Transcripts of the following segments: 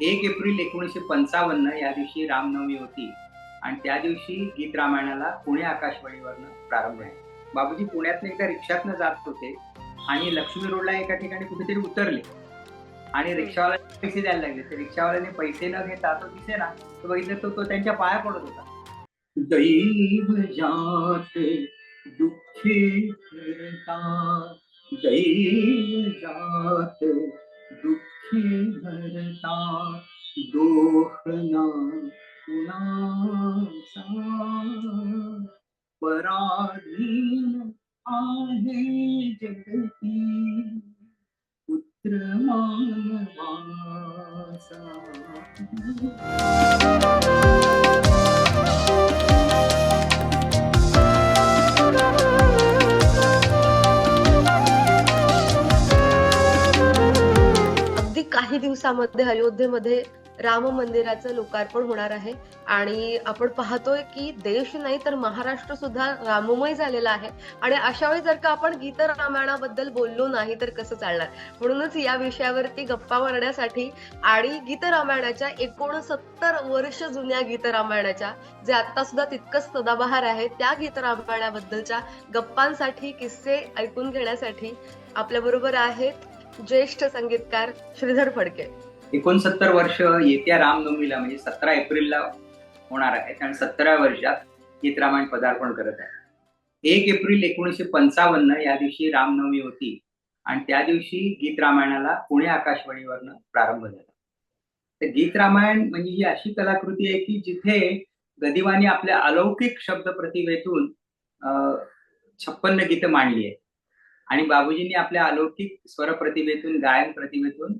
एक एप्रिल एकोणीसशे पंचावन्न या दिवशी रामनवमी होती. आणि त्या दिवशी गीत रामायणाला पुणे आकाशवाणीवरनं प्रारंभ आहे बाबूजी पुण्यातनं एकदा रिक्षातनं जात होते आणि लक्ष्मी रोडला एका ठिकाणी कुठेतरी उतरले. आणि रिक्षावाला पैसे द्यायला लागले. तर रिक्षावाल्याने पैसे न घेता तो दिसे ना तो बघितलं तो तो त्यांच्या पाया पडत होता. दैव जात दुःखी दैव जात दुःखी भरता दोहना कुणाचा पराधीन आहे जगती पुत्र मानवाचा. दिवसामध्ये अयोध्येमध्ये राम मंदिराचं लोकार्पण होणार आहे. आणि आपण पाहतोय की देश नाही तर महाराष्ट्र सुद्धा राममय झालेला आहे. आणि अशा वेळी जर का आपण गीत रामायणाबद्दल बोललो नाही तर कसं चालणार? म्हणूनच या विषयावरती गप्पा मारण्यासाठी आणि गीत रामायणाच्या एकोणसत्तर वर्ष जुन्या गीत रामायणाच्या जे आता सुद्धा तितकंच सदाबहार आहे त्या गीत रामायणाबद्दलच्या गप्पांसाठी किस्से ऐकून घेण्यासाठी आपल्या बरोबर आहेत ज्येष्ठ संगीतकार श्रीधर फडके. एकोणसत्तर वर्ष येत्या रामनवमीला म्हणजे सतरा एप्रिलला होणार आहे. आणि सतरा वर्षात गीत रामायण पदार्पण करत आहे. एक एप्रिल एकोणीसशे पंचावन्न या दिवशी रामनवमी होती. आणि त्या दिवशी गीत रामायणाला पुणे आकाशवाणीवरनं प्रारंभ झाला. तर गीत रामायण म्हणजे ही अशी कलाकृती आहे की जिथे गदिवाने आपल्या अलौकिक शब्द प्रतिभेतून छप्पन्न गीतं मांडली आहेत. आणि बाबूजींनी आपल्या अलौकिक स्वर प्रतिभेतून गायन प्रतिभेतून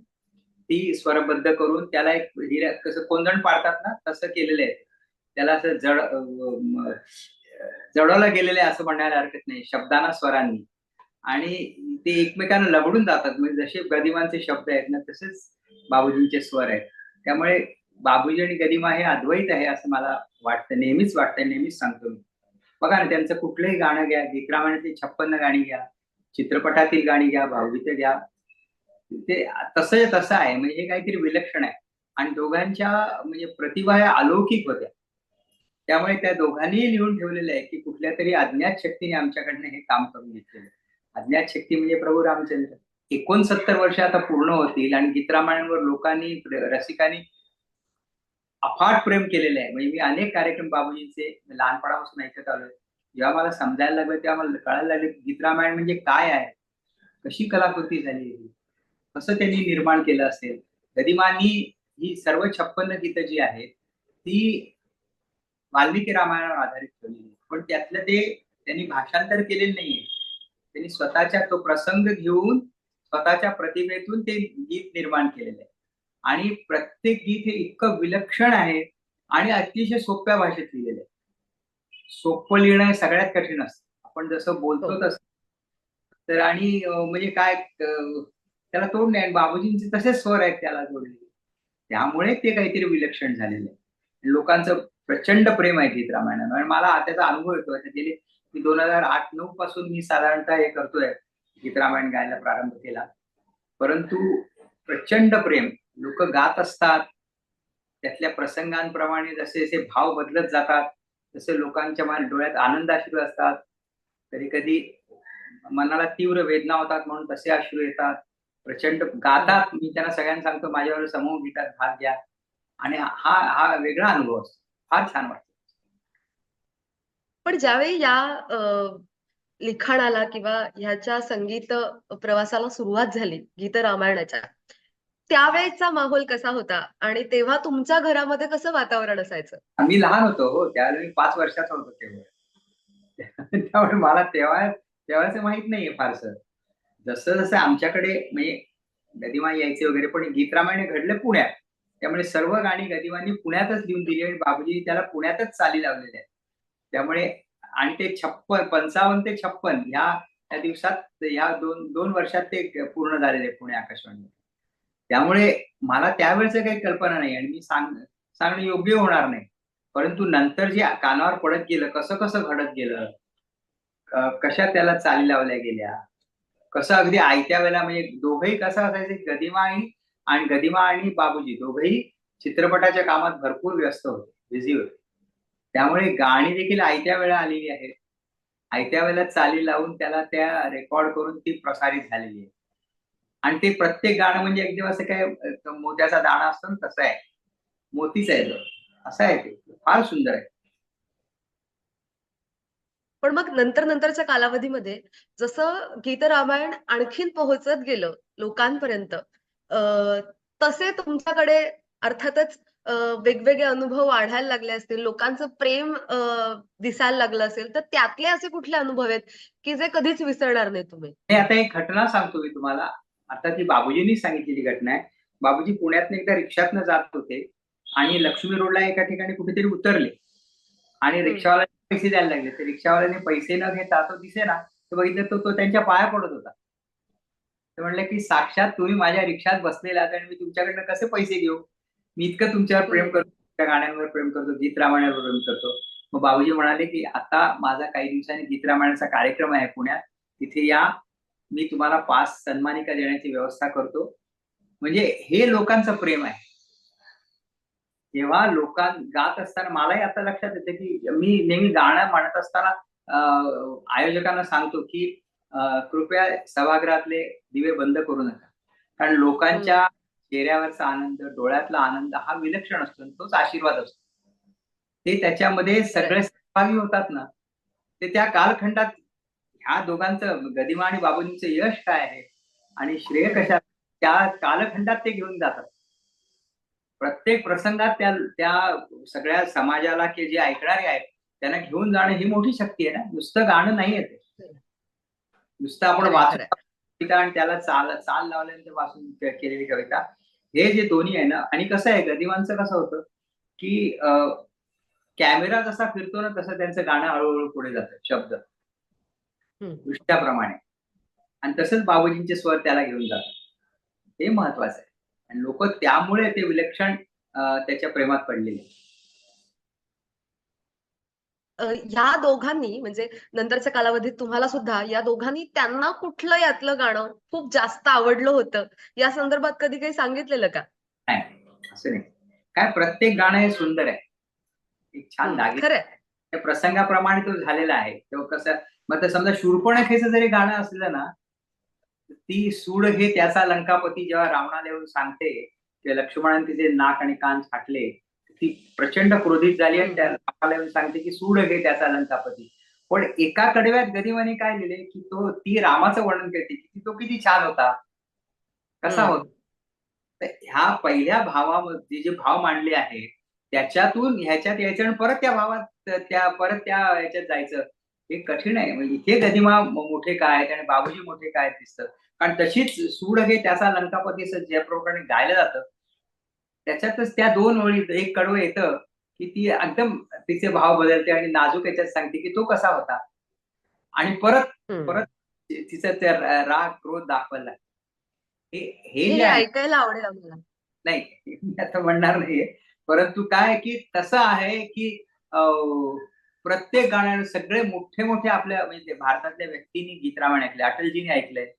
ती स्वरबद्ध करून त्याला एक हिरा कसं कोंदण पाडतात ना तसं केलेलं आहे. त्याला असं जड जडवलं गेलेलं आहे असं म्हणायला हरकत नाही शब्दांना स्वरांनी. आणि ते एकमेकांना लगडून जातात म्हणजे जसे गदिमांचे शब्द आहेत ना तसेच बाबूजींचे स्वर आहेत. त्यामुळे बाबूजी आणि गदिमा हे अद्वैत आहे असं मला वाटतं नेहमीच वाटतं नेहमीच सांगतो मी. बघा ना त्यांचं कुठलंही गाणं घ्या गीतरामायणातली छप्पन्न गाणी घ्या चित्रपटातील गाणी घ्या भावगीत घ्या. ते तसं तसं आहे म्हणजे हे काहीतरी विलक्षण आहे. आणि दोघांच्या म्हणजे प्रतिभा ह्या अलौकिक होत्या. त्यामुळे त्या दोघांनीही लिहून ठेवलेलं आहे की कुठल्या तरी अज्ञात शक्तीने आमच्याकडनं हे काम करून घेतलेलं आहे. अज्ञात शक्ती म्हणजे प्रभू रामचंद्र. एकोणसत्तर वर्ष आता पूर्ण होतील आणि गीतरामायणावर लोकांनी रसिकांनी अफाट प्रेम केलेलं आहे. म्हणजे मी अनेक कार्यक्रम बाबूजींचे लहानपणापासून ऐकत आलोय. जेव्हा मला समजायला लागलं तेव्हा मला कळायला लागलं की गीतरामायण म्हणजे काय आहे? कशी कलाकृती झाली कसं त्यांनी निर्माण केलं असेल? गदिमानी ही सर्व छप्पन्न गीतं जी आहेत ती वाल्मिकी रामायणावर आधारित ठेवलेली आहे पण त्यातलं ते त्यांनी भाषांतर केलेलं नाहीये. त्यांनी स्वतःच्या तो प्रसंग घेऊन स्वतःच्या प्रतिभेतून ते गीत निर्माण केलेलं आहे. आणि प्रत्येक गीत हे इतकं विलक्षण आहे आणि अतिशय सोप्या भाषेत लिहिलेलं आहे. सोपं लिहिणं हे सगळ्यात कठीण असतं. आपण जसं बोलतो हो. तसं. तर आणि म्हणजे काय त्याला तोड नाही आणि बाबूजींचे तसेच स्वर आहेत त्याला जोडलेले. त्यामुळे ते काहीतरी विलक्षण झालेलं आहे. लोकांचं प्रचंड प्रेम आहे गीत रामायणावर आणि मला त्याचा अनुभव येतो. गेले मी दोन हजार आठ नऊ पासून मी साधारणतः हे करतोय गीत रामायण गायला प्रारंभ केला. परंतु प्रचंड प्रेम. लोक गात असतात. त्यातल्या प्रसंगांप्रमाणे जसे जसे भाव बदलत जातात जसे लोकांच्या मान- डोळ्यात आनंद अश्रू असतात. कधी कधी मनाला तीव्र वेदना होतात म्हणून तसे अश्रू येतात. प्रचंड गातात मी त्यांना सगळ्यांना सांगतो माझ्यावर समूह गीतात भाग घ्या. आणि हा हा वेगळा अनुभव असतो. फार छान वाटतो. पण ज्यावेळी या लिखाणाला किंवा ह्याच्या संगीत प्रवासाला सुरुवात झाली गीत रामायणाच्या त्यावेळेचा माहोल कसा होता? आणि तेव्हा तुमच्या घरामध्ये कसं वातावरण असायचं? आम्ही लहान होतो हो त्यावेळी पाच वर्षाचा होतो तेव्हा. त्यामुळे मला तेव्हा तेव्हाच माहीत नाहीये फारसं. जसं जसं आमच्याकडे म्हणजे गदिमा यायचे वगैरे पण गीत रामायण घडलं पुण्यात. त्यामुळे सर्व गाणी गदिमांनी पुण्यातच लिहून दिली आणि बाबूजी त्याला पुण्यातच चाली लावलेल्या आहेत. त्यामुळे आणि ते छप्पन पंचावन्न ते छप्पन ह्या त्या दिवसात ह्या दोन दोन वर्षात ते पूर्ण झालेले पुणे आकाशवाणी त्यामुळे मला त्यावेळेस काही कल्पना नाही आणि मी सांग सांगणं योग्य होणार नाही. परंतु नंतर जे कानावर पडत गेलं कसं कसं घडत गेलं कशा त्याला चाली लावल्या गेल्या कसं अगदी आयत्या वेळेला म्हणजे दोघंही कसं असायचं गदिमा आणि आणि गदिमा आणि बाबूजी दोघेही चित्रपटाच्या कामात भरपूर व्यस्त होते बिझी होते. त्यामुळे गाणी देखील आयत्या वेळा आलेली आहेत. आयत्या वेळेला चाली लावून त्याला त्या रेकॉर्ड करून ती प्रसारित झालेली आहे. आणि ते प्रत्येक गाणं म्हणजे एकदम असं काय मोत्याचा दाणा असतो ना तसं आहे. मोतीच आहे तो. असं आहे ते. फार सुंदर आहे. पण मग नंतर नंतरच्या कालावधीमध्ये जसं गीत रामायण आणखीन पोहोचत गेलं लोकांपर्यंत अं, तसे तुमच्याकडे अर्थातच वेगवेगळे अनुभव वाढायला लागले असतील लोकांचं प्रेम दिसायला लागलं असेल तर त्यातले असे कुठले अनुभव आहेत की जे कधीच विसरणार नाही तुम्ही? आता एक घटना सांगतो मी तुम्हाला. आता ती बाबूजींनी सांगितलेली घटना आहे. बाबूजी पुण्यातनं एकदा रिक्षातनं जात होते आणि लक्ष्मी रोडला एका ठिकाणी कुठेतरी उतरले. आणि. रिक्षावाला पैसे द्यायला लागले. तर रिक्षावाल्याने पैसे न घेता तो दिसे ना तर बघितलं तो तो त्यांच्या पाया पडत होता. ते म्हणले की साक्षात तुम्ही माझ्या रिक्षात बसलेला आहात आणि मी तुमच्याकडनं कसे पैसे घेऊ? मी इतकं तुमच्यावर प्रेम करतो त्या गाण्यांवर प्रेम करतो गीत रामायणावर प्रेम करतो. मग बाबूजी म्हणाले की आता माझा काही दिवसांनी गीत रामायणाचा कार्यक्रम आहे पुण्यात. तिथे या मी तुम्हाला पाच सन्मानिका देण्याची व्यवस्था करतो. म्हणजे हे लोकांचं प्रेम आहे. जेव्हा लोकां गात असताना मलाही आता लक्षात येतं की मी नेहमी गाणं म्हणत असताना आयोजकांना सांगतो की कृपया सभागृहातले दिवे बंद करू नका. कारण लोकांच्या चेहऱ्यावरचा आनंद डोळ्यातला आनंद हा विलक्षण असतो तोच आशीर्वाद असतो. ते त्याच्यामध्ये सगळे सहभागी होतात ना. ते त्या कालखंडात ह्या दोघांचं गदिमा आणि बाबूंचं यश काय आहे? आणि श्रेय कशा? त्या कालखंडात ते घेऊन जातात. प्रत्येक प्रसंगात त्या त्या सगळ्या समाजाला की जे ऐकणारे आहेत त्यांना घेऊन जाणं ही मोठी शक्ती आहे ना? नुसतं गाणं नाही येते नुसतं आपण. कविता आणि त्याला चाल चाल लावल्यानंतर वाचून केलेली कविता. हे जे दोन्ही आहे ना? आणि कसं आहे गदिमांचं कसं होतं की कॅमेरा जसा फिरतो ना तसं त्यांचं गाणं हळूहळू पुढे जातं शब्द. दृष्ट्याप्रमाणे. आणि तसंच बाबूजींचे स्वर त्याला घेऊन जातात. हे महत्वाचं आहे. आणि लोक त्यामुळे ते विलक्षण त्याच्या प्रेमात पडलेले या दोघांनी म्हणजे नंतरच्या कालावधीत तुम्हाला सुद्धा या दोघांनी त्यांना कुठलं यातलं गाणं खूप जास्त आवडलं होतं? या संदर्भात कधी काही सांगितलेलं का? नाही. असं नाही. काय प्रत्येक गाणं हे सुंदर आहे. एक छान त्या प्रसंगाप्रमाणे तो झालेला आहे. तो कसं मग ते समजा शूर्पणखेचं जरी गाणं असलं ना ती सूड घे त्याचा लंकापती जेव्हा रावणाला येऊन सांगते की लक्ष्मणाने तिचे नाक आणि कान छाटले ती प्रचंड क्रोधित झाली आणि त्या रावणाला येऊन सांगते की सूड घे त्याचा लंकापती. पण एका कडव्यात गदिमाने काय लिहिले की तो ती रामाचं वर्णन करते की तो किती छान होता. कसा. होता? तर ह्या पहिल्या भावामध्ये जे भाव मांडले आहेत त्याच्यातून ह्याच्यात यायचं आणि परत त्या भावात त्या परत त्या ह्याच्यात जायचं. हे कठीण आहे. म्हणजे इथे गदिमा मोठे काय आहेत आणि बाबूजी मोठे काय दिसतं कारण तशीच सूड हे त्याचा लंकापती ज्या प्रकारे गायलं जातं त्याच्यातच त्या दोन ओळी एक कडवं येतं की ती एकदम तिचे भाव बदलते आणि नाजूक याच्यात सांगते की तो कसा होता. आणि परत. परत तिचं ते रा- राग क्रोध दाखवला हे हे ऐकायला आवडेल आम्हाला. नाही आता म्हणणार नाहीये. परंतु काय की तसं आहे की प्रत्येक गाण्यानं सगळे मोठे मोठे आपल्या म्हणजे भारतातल्या व्यक्तींनी गीत रामायण ऐकले. अटलजींनी ऐकलंय.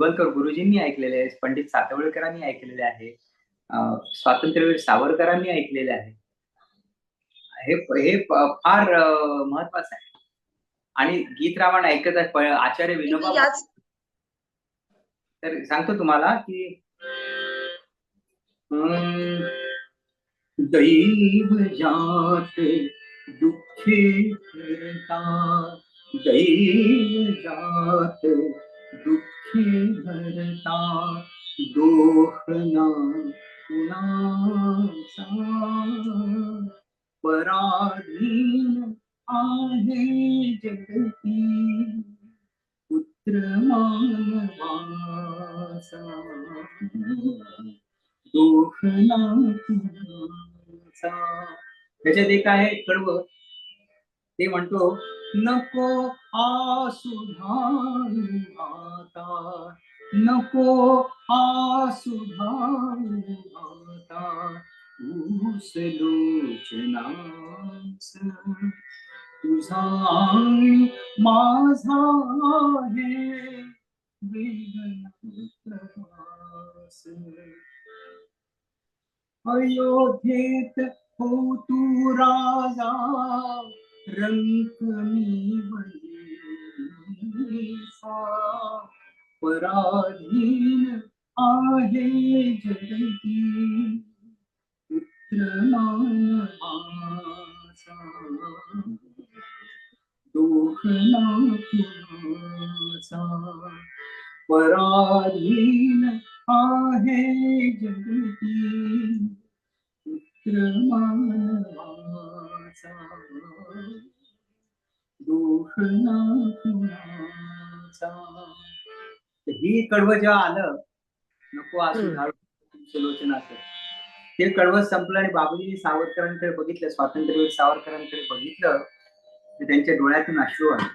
गोलकर गुरुजींनी ऐकलेले आहे पंडित सातवळकरांनी ऐकलेले आहे. स्वातंत्र्यवीर सावरकरांनी ऐकलेले आहे. हे हे फार महत्वाचं आहे. आणि गीत रामायण ऐकत आहे. आचार्य विनोबा तर सांगतो तुम्हाला की दैव जात भरता दैव जात, दुःखी भरता दोहना कुणाचा पराधीन आहे जगती, पुत्र मानवाचा दोहना त्याच्यात एक आहे, कडवं ते म्हणतो, नको आसुधारू आता, नको आसुधारू आता, ऊस लोचनास तुझा माझा प्रवास अयोध्येत हो तू राजा रंग मी वैसा पराधीन आहे जगती. पुत्र मानवाचा कुणाचा पराधीन आहे जगती. पुत्र हे कडवं जेव्हा आलं नको असू सुलोचना ते कडवं संपलं आणि बाबूजींनी सावरकरांकडे बघितलं स्वातंत्र्यवीर सावरकरांकडे बघितलं तर त्यांच्या डोळ्यातून अश्रू आले.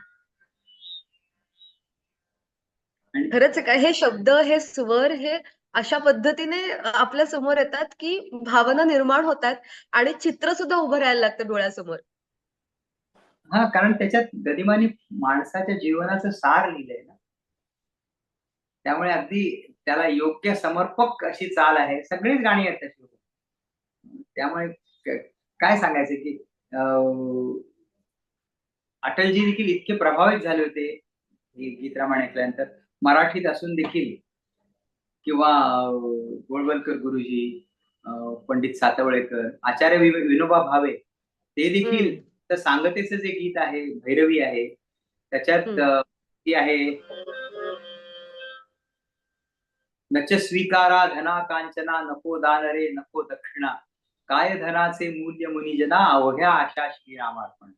खरंच आहे का हे शब्द हे स्वर हे अशा पद्धतीने आपल्यासमोर येतात की भावना निर्माण होतात आणि चित्र सुद्धा उभं राहायला लागतं डोळ्यासमोर. हा कारण त्याच्यात गदिमानी माणसाच्या जीवनाचं सार लिहिलंय ना. त्यामुळे अगदी त्याला योग्य समर्पक अशी चाल आहे. सगळीच गाणी आहेत त्याची. त्यामुळे काय सांगायचं की अं, अटलजी देखील इतके प्रभावित झाले होते हे गीत रामायण ऐकल्यानंतर. मराठीत असून देखील किंवा अं, गोळवलकर गुरुजी पंडित सातवळेकर आचार्य विनोबा भावे ते देखील तर सांगतेचं जे गीत आहे भैरवी आहे. त्याच्यात ती आहे. नच स्वीकारा धना कांचना नको दान रे नको दक्षिणा. काय धनाचे मूल्य मुनिजना अवघ्या आशा श्रीरामार्पण.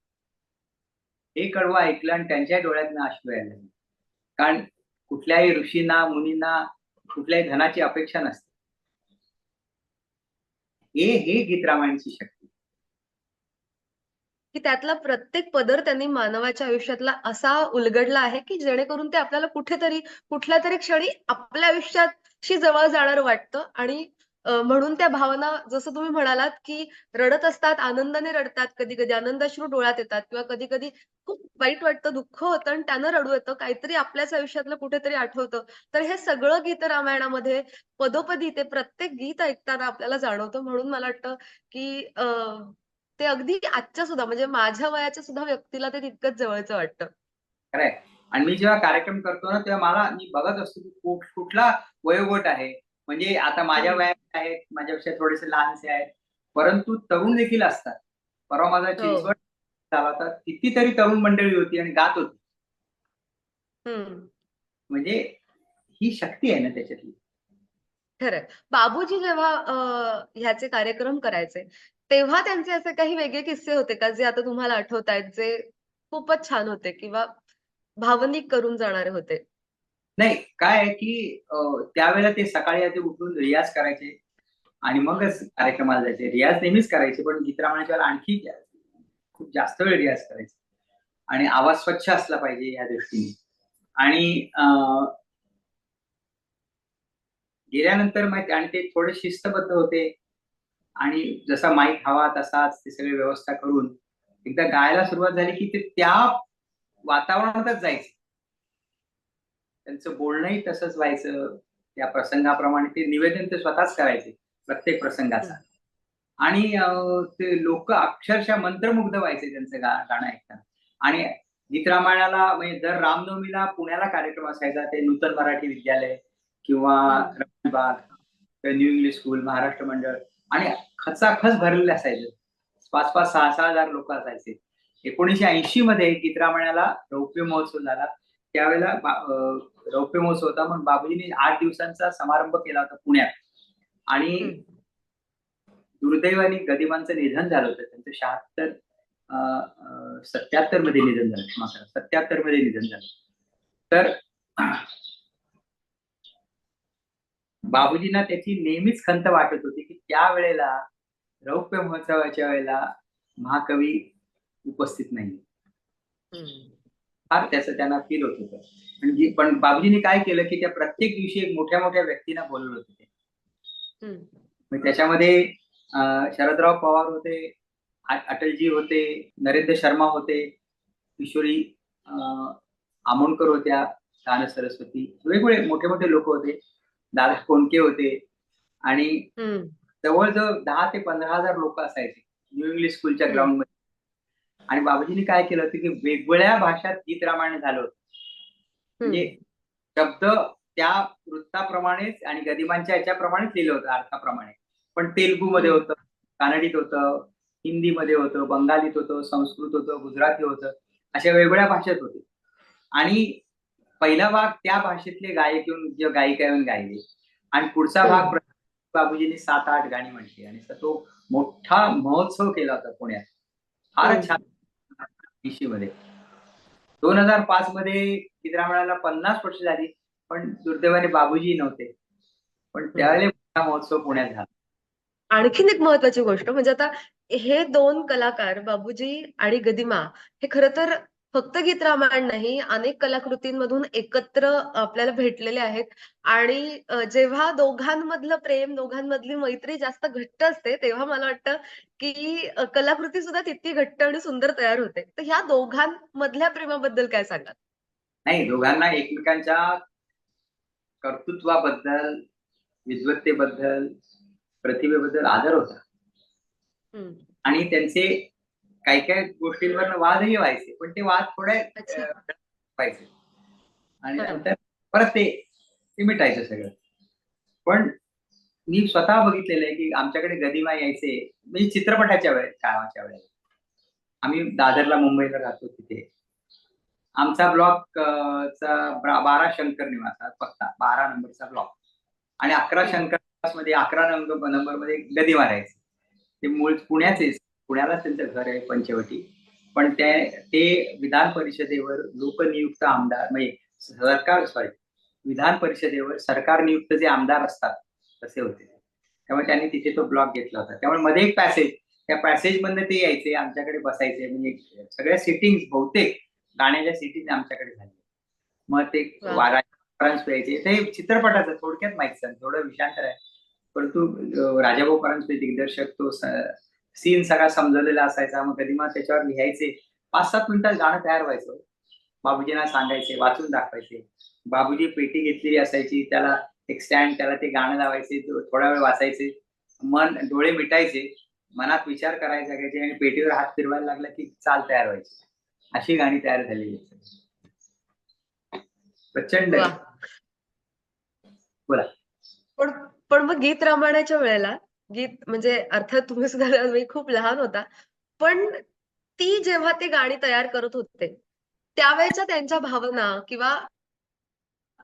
हे कडवं ऐकलं आणि त्यांच्या डोळ्यातनं अश्रू यायला. कारण कुठल्याही ऋषींना मुनींना कुठल्याही धनाची अपेक्षा नसते. हे हे गीत रामायणची शक्ती. की त्यातला प्रत्येक पदर त्यांनी मानवाच्या आयुष्यातला असा उलगडला आहे की जेणेकरून ते आपल्याला कुठेतरी कुठल्या तरी क्षणी आपल्या आयुष्याशी जवळ जाणार वाटतं. आणि म्हणून त्या भावना जसं तुम्ही म्हणालात की रडत असतात आनंदाने रडतात कधी कधी आनंदाश्रू डोळ्यात येतात किंवा कधी कधी खूप वाईट वाटतं दुःख होतं आणि त्यानं रडू येतं काहीतरी आपल्याच आयुष्यातलं कुठेतरी आठवतं. तर हे सगळं गीत रामायणामध्ये पदोपदी ते प्रत्येक गीत ऐकताना आपल्याला जाणवतं. म्हणून मला वाटतं की अं, ते अगदी आजच्या सुद्धा म्हणजे माझ्या वयाच्या सुद्धा व्यक्तीला ते तितकंच जवळचं वाटतं. खरंय. आणि मी जेव्हा कार्यक्रम करतो ना तेव्हा मला मी बघत असतो की कुठ- कुठला वयोगट आहे. म्हणजे आता माझ्या हम्म. वयात आहेत माझ्यापेक्षा थोडेसे लहानसे आहेत. परंतु तरुण देखील असतात. परवा माझा चिंचवड झाला होता. कितीतरी तरुण मंडळी होती आणि गात होती. म्हणजे ही शक्ती आहे ना त्याच्यातली. खरंय. बाबूजी जेव्हा ह्याचे कार्यक्रम करायचे तेव्हा त्यांचे असे काही वेगळे किस्से होते का जे आता तुम्हाला आठवत आहेत जे खूपच छान होते किंवा भावनिक करून जाणारे होते? नाही काय आहे की त्यावेळेला ते सकाळी आधी उठून रियाज करायचे आणि मगच कार्यक्रमाला जायचे. रियाज नेहमीच करायचे पण गीतरामाच्या आणखी खूप जास्त वेळ रियाज करायचे. आणि आवाज स्वच्छ असला पाहिजे या दृष्टीने. आणि गेल्यानंतर माहिती आणि ते थोडे शिस्तबद्ध होते. आणि जसा माईक हवा तसाच ते सगळे व्यवस्था करून एकदा गायला सुरुवात झाली की ते त्या वातावरणातच जायचे. त्यांचं बोलणंही तसंच व्हायचं. त्या प्रसंगाप्रमाणे ते निवेदन ते स्वतःच करायचे प्रत्येक प्रसंगाचा. आणि ते लोक अक्षरशः मंत्रमुग्ध व्हायचे त्यांचं गा गाणं ऐकताना. आणि गीत रामायणाला म्हणजे दर रामनवमीला पुण्याला कार्यक्रम असायचा ते नूतन मराठी विद्यालय किंवा हम्म. Ramanbag new English school Maharashtra Mandal. आणि खचाखच भरलेले असायचे. पाच पाच सहा सहा हजार लोक असायचे. एकोणीशे ऐंशी मध्ये गीत रामायणाला रौप्य महोत्सव झाला. त्यावेळेला रौप्य महोत्सव होता मग बाबूजींनी आठ दिवसांचा समारंभ केला होता पुण्यात. आणि. दुर्दैवाने गदिमांचं निधन झालं होतं. त्यांचं शहात्तर सत्याहत्तरमध्ये निधन झालं. सत्याहत्तरमध्ये निधन झालं. तर बाबूजींना त्याची नेहमीच खंत वाटत होती की त्यावेळेला रौप्य महोत्सवाच्या वेळेला महाकवी उपस्थित नाही. फार त्याचं त्यांना फील होत होतं. म्हणजे पण बाबूजींनी काय केलं की त्या प्रत्येक दिवशी एक मोठ्या मोठ्या व्यक्तींना बोलवलं होतं ते. मग त्याच्यामध्ये शरदराव पवार होते अटलजी होते नरेंद्र शर्मा होते किशोरी आमोणकर होत्या दान सरस्वती वेगवेगळे मोठे मोठे लोक होते. दादा कोंडके होते. आणि. जवळजवळ दहा ते पंधरा हजार लोक असायचे न्यू इंग्लिश स्कूलच्या. ग्राउंडमध्ये आणि बाबूजींनी काय केलं होतं की वेगवेगळ्या भाषात गीत रामायण झालं होतं. म्हणजे शब्द त्या वृत्ताप्रमाणेच आणि गदिमांच्या याच्याप्रमाणेच लिहिलं होतं अर्थाप्रमाणे. पण तेलुगू मध्ये होतं कानडीत होतं हिंदीमध्ये होतं बंगालीत होतं संस्कृत होतं गुजराती होतं अशा वेगवेगळ्या भाषेत होते. आणि पहिला भाग त्या भाषेतले गायक येऊन किंवा गायिका येऊन गायले. आणि पुढचा. भाग बाबूजींनी सात आठ गाणी म्हटली. आणि तो मोठा महोत्सव केला होता पुण्यात. फारच हम्म. छान. मध्ये दोन हजार पाच मध्ये चित्रामळाला पन्नास वर्ष झाली पण दुर्दैवाने बाबूजी नव्हते. पण त्यावेळेला मोठा महोत्सव पुण्यात झाला. आणखीन एक महत्वाची गोष्ट म्हणजे आता हे दोन कलाकार बाबूजी आणि गदिमा हे खरं तर फक्त गीत रामायण नाही अनेक कलाकृतींमधून एकत्र आपल्याला भेटलेले आहेत. आणि जेव्हा दोघांमधलं प्रेम दोघांमधली मैत्री जास्त घट्ट असते तेव्हा मला वाटतं की कलाकृती सुद्धा तितकी घट्ट आणि सुंदर तयार होते. तर ह्या दोघांमधल्या प्रेमाबद्दल काय सांगाल? नाही दोघांना एकमेकांच्या कर्तृत्वाबद्दल विद्वत्तेबद्दल प्रतिभेबद्दल आदर होता. आणि त्यांचे काही काही गोष्टींवर वादही व्हायचे पण ते वाद थोडे व्हायचे. आणि. नंतर परत ते मिटायचं सगळं. पण मी स्वतः बघितलेलं आहे की आमच्याकडे गदिमा यायचे म्हणजे चित्रपटाच्या वेळेस कामाच्या वेळेस आम्ही दादरला मुंबईला राहतो तिथे. आमचा ब्लॉक चा बारा शंकर निवास फक्त बारा नंबरचा ब्लॉक. आणि अकरा शंकर निवासमध्ये अकरा नंबर नंबरमध्ये गदिमा राहायचे. ते मूळ पुण्याचे पुण्यालाच त्यांचं घर आहे पंचवटी. पण ते ते विधान परिषदेवर लोकनियुक्त आमदार म्हणजे सरकार सॉरी विधान परिषदेवर सरकार नियुक्त जे आमदार असतात तसे होते. त्यामुळे त्यांनी तिथे तो ब्लॉक घेतला होता. त्यामुळे मध्ये एक पॅसेज त्या पॅसेज मधनं ते यायचे आमच्याकडे बसायचे म्हणजे सगळ्या सिटिंग बहुतेक गाण्याच्या सिटिंग आमच्याकडे झाल्या मग ते वा. वारा परांजपे ते चित्रपटाचं थोडक्यात माहिती थोडं विषांतर आहे. परंतु राजाभाऊ परांजपे दिग्दर्शक तो सीन सगळा समजलेला असायचा. मग कधी मग त्याच्यावर लिहायचे. पाच सात मिनिटात गाणं तयार व्हायचं. बाबूजींना सांगायचे वाचून दाखवायचे. बाबूजी पेटी घेतलेली असायची. त्याला एक स्टँड त्याला ते गाणं लावायचे. थोडा वेळ वाचायचे. मन डोळे मिटायचे. मनात विचार करायचा घ्यायचे आणि पेटीवर हात फिरवायला लागला की चाल तयार व्हायची. अशी गाणी तयार झालेली. प्रचंड. बोला. पण पण मग गीत रामायणाच्या वेळेला गीत म्हणजे अर्थात तुम्ही सुद्धा खूप लहान होता. पण ती जेव्हा ते गाणी तयार करत होते त्यावेळेच्या त्यांच्या भावना किंवा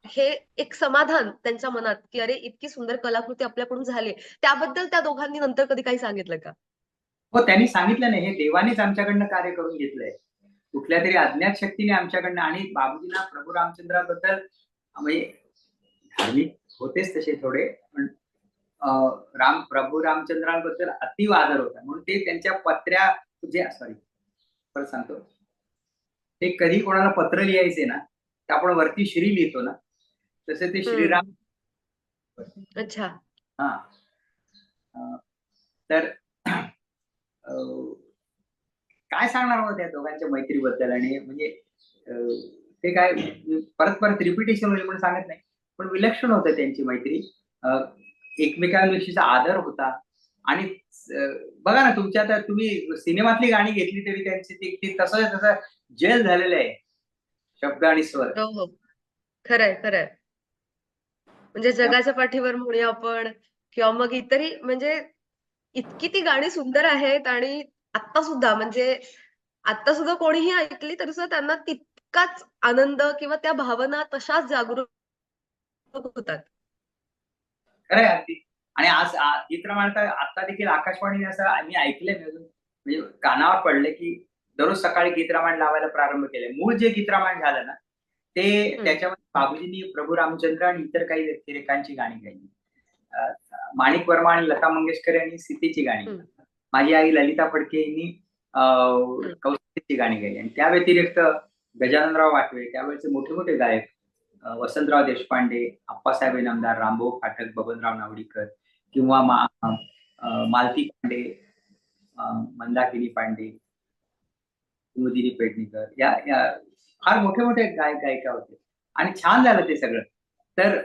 हे एक समाधान त्यांच्या मनात की अरे इतकी सुंदर कलाकृती आपल्याकडून झाली. त्याबद्दल त्या दोघांनी नंतर कधी काही सांगितलं का? हो त्यांनी सांगितलं नाही. हे देवानेच आमच्याकडनं कार्य करून घेतलंय. कुठल्या तरी अज्ञात शक्तीने आमच्याकडनं आणि बाबूजींना प्रभू रामचंद्राबद्दल म्हणजे धार्मिक होतेच तसे थोडे. राम प्रभू रामचंद्रांबद्दल अतिव आदर होता. म्हणून ते त्यांच्या पत्र्या जे सॉरी परत सांगतो. ते कधी कोणाला पत्र लिहायचे ना तर आपण वरती श्री लिहितो ना तसे ते. श्रीराम अच्छा. हा. तर काय सांगणार मग त्या दोघांच्या मैत्रीबद्दल? आणि म्हणजे ते काय परत परत रिपिटेशन होईल म्हणून सांगत नाही. पण विलक्षण होतं त्यांची मैत्री. एकमेकांविषयीचा आदर होता. आणि बघा ना तुमच्या आता तुम्ही सिनेमातली गाणी घेतली तरी त्यांची ती ती तसं तसं जेल झालेलं आहे. शब्द आणि स्वर. हो हो. खरंय खरंय. म्हणजे जगाच्या पाठीवर म्हणूया आपण किंवा मग इतरही म्हणजे इतकी ती गाणी सुंदर आहेत आणि आता सुद्धा म्हणजे आता सुद्धा कोणीही ऐकली तरी सुद्धा त्यांना तितकाच आनंद किंवा त्या भावना तशाच जागरूक होतात. खरंय अगदी. आणि आज रामायण तर आता देखील आकाशवाणीने असं आम्ही ऐकलंय मी अजून. म्हणजे कानावर पडले की दररोज सकाळी गीत रामायण लावायला प्रारंभ केले मूळ जे गीत रामायण झालं ना ते. त्याच्यामध्ये बाबूजींनी प्रभू रामचंद्र आणि इतर काही व्यक्तिरेखांची गाणी गायली. माणिक वर्मा आणि लता मंगेशकर यांनी सीतेची गाणी. माझी आई ललिता फडके यांनी कौशल्याची गाणी गायली. आणि त्या व्यतिरिक्त गजाननराव वाटवे त्यावेळेचे मोठे मोठे गायक वसंतराव देशपांडे आप्पासाहेब इनामदार रामभाऊ फाटक बबनराव नावडीकर किंवा मा मालती पांडे मंदाकिनी पांडे कुमुदिनी पेडणेकर या या फार मोठे मोठे गायक गायिका होते. आणि छान झालं ते सगळं. तर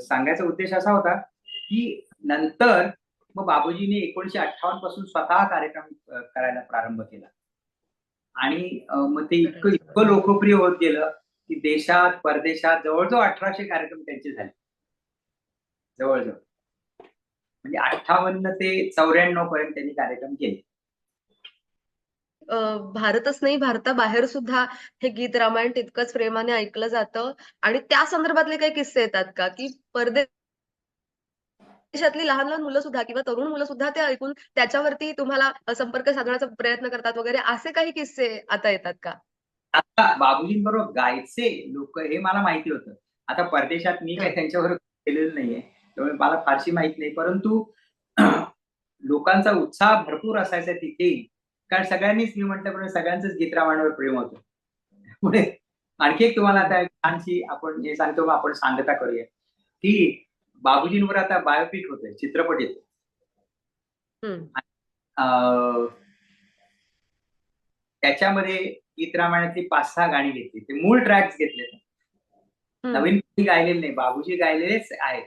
सांगायचा उद्देश असा होता की नंतर मग बाबूजीने एकोणीशे अठ्ठावन्नपासून स्वतः कार्यक्रम करायला प्रारंभ केला. आणि मग ते इतकं इतकं लोकप्रिय होत गेलं. की देशात परदेशात जवळजवळ अठराशे कार्यक्रम त्यांचे झाले. जवळजवळ. म्हणजे अठ्ठावन्न ते चौऱ्याण्णव पर्यंत त्यांनी कार्यक्रम केले. भारतच नाही भारताबाहेर सुद्धा हे गीत रामायण तितकंच प्रेमाने ऐकलं जातं. आणि त्या संदर्भातले काही किस्से येतात का? की परदेशातली लहान लहान मुलं सुद्धा किंवा तरुण मुलं सुद्धा ते ऐकून त्याच्यावरती तुम्हाला संपर्क साधण्याचा प्रयत्न करतात वगैरे असे काही किस्से आता येतात का? आता बाबूजींबरोबर गायचे लोक हे मला माहिती होतं. आता परदेशात मी काही त्यांच्याबरोबर केलेलं नाहीये. त्यामुळे मला फारशी माहीत नाही. परंतु लोकांचा उत्साह भरपूर असायचा तिथे. कारण सगळ्यांनीच मी म्हटल्याप्रमाणे सगळ्यांचंच गीत रामायणावर प्रेम होतं. त्यामुळे आणखी एक तुम्हाला आता छानशी आपण हे सांगतो आपण सांगता करूया. की बाबूजींवर आता बायोपिक होतोय चित्रपट येतो त्याच्यामध्ये गीत रामायणातली पाच सहा गाणी घेतली. ते मूळ ट्रॅक्स घेतले. नवीन कोणी गायलेले नाही. बाबूजी गायलेलेच आहेत.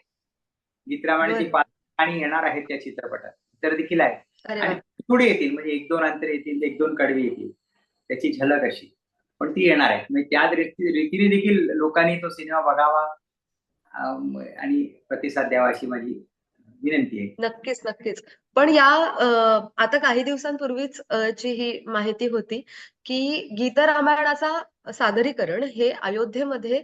गीत रामायणाची. पाच गाणी येणार आहेत त्या चित्रपटात. इतर देखील आहेत. आणि. थोडी येतील. म्हणजे एक दोन अंतर येतील एक दोन कडवी येतील. त्याची झलक अशी. पण ती येणार आहे म्हणजे त्या रीती- रीतीने देखील लोकांनी तो सिनेमा बघावा. आणि प्रतिसाद द्यावा अशी माझी विनंती आहे. नक्कीच नक्कीच. पण या आता काही दिवसांपूर्वीच ची ही माहिती होती की गीत रामायणाचा सादरीकरण हे अयोध्येमध्ये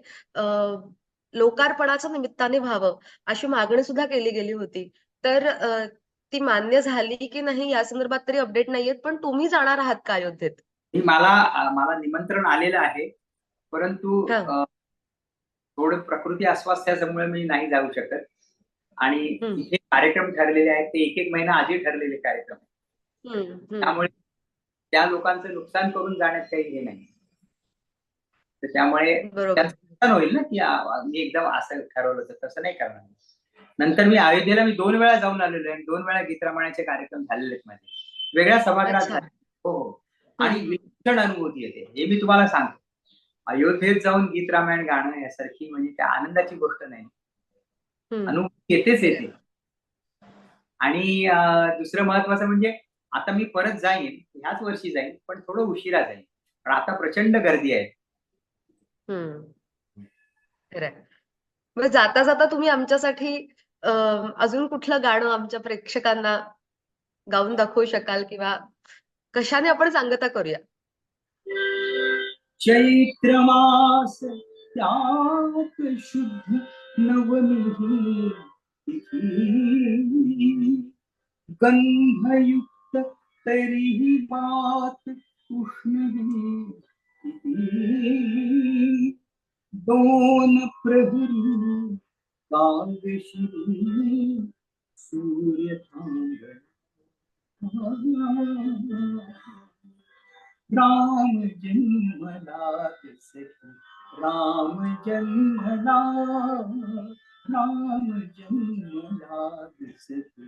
लोकार्पणाच्या निमित्ताने व्हावं अशी मागणी सुद्धा केली गेली होती. तर ती मान्य झाली की नाही या संदर्भात तरी अपडेट नाहीयेत पण तुम्ही जाणार आहात का अयोध्येत? मला मला निमंत्रण आलेलं आहे परंतु थोडं प्रकृती अस्वास्थ्यामुळे मी नाही जाऊ शकत. आणि. इथे कार्यक्रम ठरलेले आहेत ते एक एक महिना आधी ठरलेले कार्यक्रम आहेत. त्यामुळे त्या लोकांचं नुकसान करून जाण्यात काही हे नाही तर त्यामुळे नुकसान होईल ना की मी एकदम असं ठरवलं तर तसं नाही करणार नंतर मी अयोध्येला मी दोन वेळा जाऊन आलेलो आहे आणि दोन वेळा गीत रामायणाचे कार्यक्रम झालेले आहेत माझे वेगळ्या सभागृहात. हो हो आणि. विलक्षण अनुभूती येते हे मी तुम्हाला सांगतो अयोध्येत जाऊन गीत रामायण गाणं यासारखी म्हणजे त्या आनंदाची गोष्ट नाही हम्म. येतेच येते. आणि दुसरं महत्वाचं म्हणजे आता मी परत जाईन ह्याच वर्षी जाईन पण थोडं उशिरा जाईन. पण आता प्रचंड गर्दी आहे. हम्म. जाता जाता तुम्ही आमच्यासाठी अजून कुठलं गाणं आमच्या प्रेक्षकांना गाऊन दाखवू शकाल किंवा कशाने आपण सांगता करूया? चैत्र मास शुद्ध नवमी गंधयुक्त तरीही मात उष्णवी किती. दोन प्रहरी कागशिरी सूर्य राम जन्मला सखी राम जन्मला राम जन्मला सखी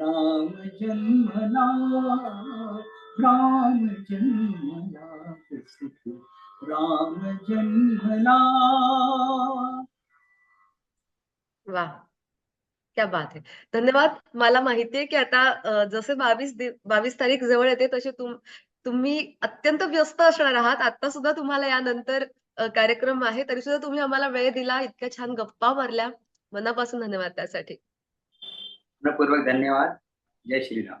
राम जन्मला राम जन्मला सखी राम जन्मला वा क्या बात आहे धन्यवाद. मला माहितीये की आता जसे बावीस बावीस तारीख जवळ येते तसे तुम तुम्ही अत्यंत व्यस्त असणार आहात. आता सुद्धा तुम्हाला यानंतर कार्यक्रम आहे. तरी सुद्धा तुम्ही आम्हाला वेळ दिला इतक्या छान गप्पा मारल्या. मनापासून धन्यवाद त्यासाठी. मनपूर्वक धन्यवाद. जय श्रीराम.